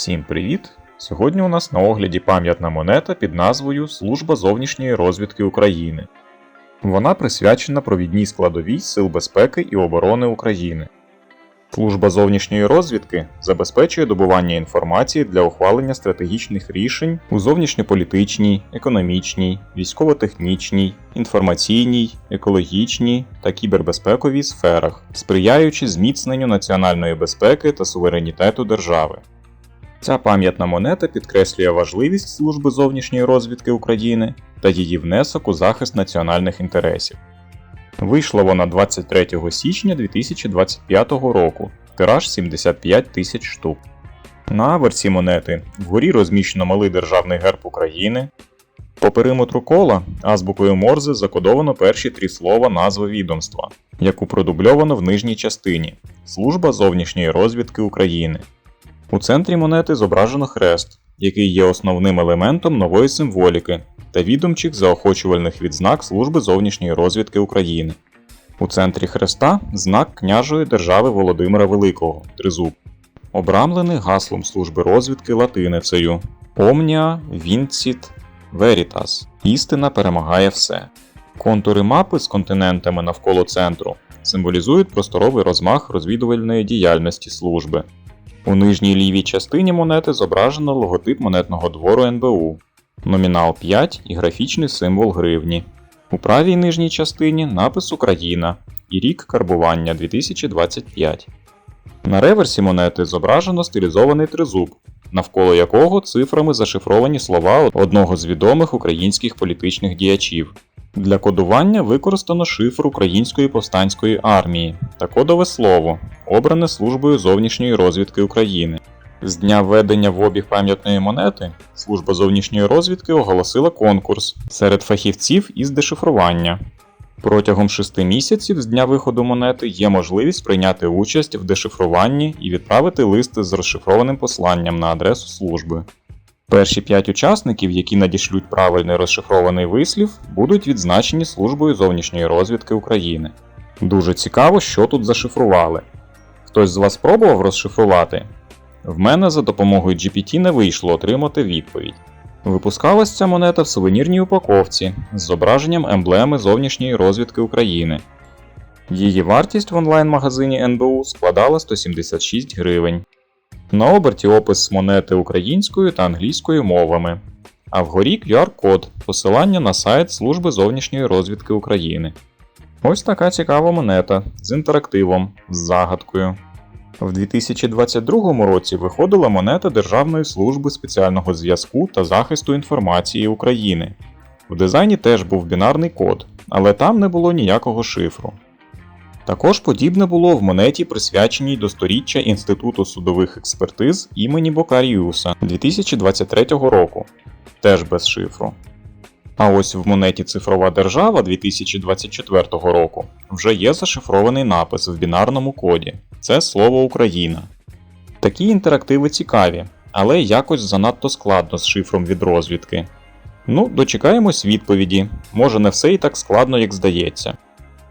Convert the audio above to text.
Всім привіт! Сьогодні у нас на огляді пам'ятна монета під назвою Служба зовнішньої розвідки України. Вона присвячена провідній складовій Сил безпеки і оборони України. Служба зовнішньої розвідки забезпечує добування інформації для ухвалення стратегічних рішень у зовнішньополітичній, економічній, військово-технічній, інформаційній, екологічній та кібербезпековій сферах, сприяючи зміцненню національної безпеки та суверенітету держави. Ця пам'ятна монета підкреслює важливість служби зовнішньої розвідки України та її внесок у захист національних інтересів. Вийшла вона 23 січня 2025 року, тираж 75 тисяч штук. На аверсі монети вгорі розміщено малий державний герб України. По периметру кола азбукою Морзе закодовано перші три слова назви відомства, яку продубльовано в нижній частині Служба зовнішньої розвідки України. У центрі монети зображено хрест, який є основним елементом нової символіки та відомчих заохочувальних відзнак Служби зовнішньої розвідки України. У центрі хреста знак княжої держави Володимира Великого Тризуб, обрамлений гаслом служби розвідки латиницею Omnia Vincit Veritas Істина перемагає все. Контури мапи з континентами навколо центру символізують просторовий розмах розвідувальної діяльності служби. У нижній лівій частині монети зображено логотип монетного двору НБУ, номінал 5 і графічний символ гривні. У правій нижній частині напис Україна і рік карбування 2025. На реверсі монети зображено стилізований тризуб, навколо якого цифрами зашифровані слова одного з відомих українських політичних діячів. Для кодування використано шифр Української повстанської армії та кодове слово, обране службою зовнішньої розвідки України. З дня введення в обіг пам'ятної монети служба зовнішньої розвідки оголосила конкурс серед фахівців із дешифрування. Протягом шести місяців з дня виходу монети є можливість прийняти участь в дешифруванні і відправити листи з розшифрованим посланням на адресу служби. Перші п'ять учасників, які надішлють правильний розшифрований вислів, будуть відзначені службою зовнішньої розвідки України. Дуже цікаво, що тут зашифрували. Хтось з вас пробував розшифрувати? В мене за допомогою GPT не вийшло отримати відповідь. Випускалась ця монета в сувенірній упаковці з зображенням емблеми зовнішньої розвідки України. Її вартість в онлайн-магазині НБУ складала 176 гривень. На оберті опис монети українською та англійською мовами, а вгорі QR-код посилання на сайт Служби зовнішньої розвідки України. Ось така цікава монета з інтерактивом, з загадкою. В 2022 році виходила монета Державної служби спеціального зв'язку та захисту інформації України. В дизайні теж був бінарний код, але там не було ніякого шифру. Також подібне було в монеті, присвяченій до сторіччя Інституту судових експертиз імені Бокаріуса 2023 року, теж без шифру. А ось в монеті Цифрова держава 2024 року вже є зашифрований напис в бінарному коді це слово Україна. Такі інтерактиви цікаві, але якось занадто складно з шифром від розвідки. Ну, дочекаємось відповіді, може не все і так складно, як здається.